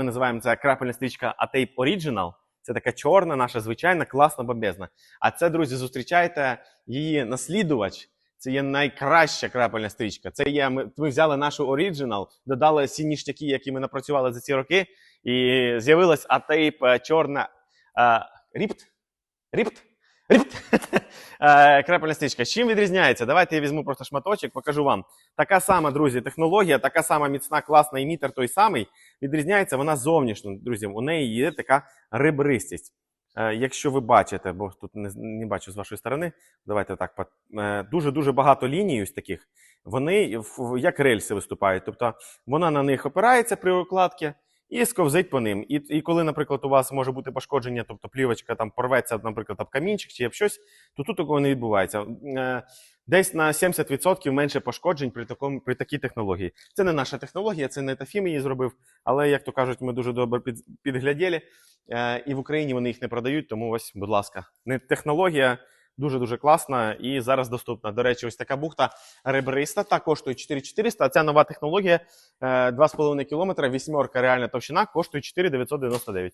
Ми називаємо це крапельна стрічка A-Tape Original. Це така чорна, наша звичайна, класна, бомбезна. А це, друзі, зустрічайте її наслідувач. Це є найкраща крапельна стрічка. Це є. Ми, ми взяли нашу оріджинал, додали всі ніштяки, які ми напрацювали за ці роки, і з'явилась е, чорна е, ріпт. Ріпт? Е, Крапельна стрічка. Чим відрізняється? Давайте я візьму просто шматочок, покажу вам. Така сама, друзі, технологія, така сама міцна, класна імітер той самий. Відрізняється вона зовнішньо, друзі. У неї є така ребристість. Е, Якщо ви бачите, бо тут не, не бачу з вашої сторони, давайте так. е, Дуже-дуже багато ліній ось таких. Вони як рельси виступають. Тобто вона на них опирається при укладці і сковзить по ним. І, і коли, наприклад, у вас може бути пошкодження, тобто плівочка там порветься, наприклад, об камінчик чи об щось, то тут такого не відбувається. Е, Десь на 70% менше пошкоджень при такому при такій технології. Це не наша технологія, це не Тафім її зробив. Але як то кажуть, ми дуже добре під, підгляділи. Е, і в Україні вони їх не продають. Тому ось, будь ласка, не технологія дуже дуже класна і зараз доступна. До речі, ось така бухта ребриста та коштує 4400, А ця нова технологія е, 2,5 км, вісьмерка реальна товщина коштує 4999.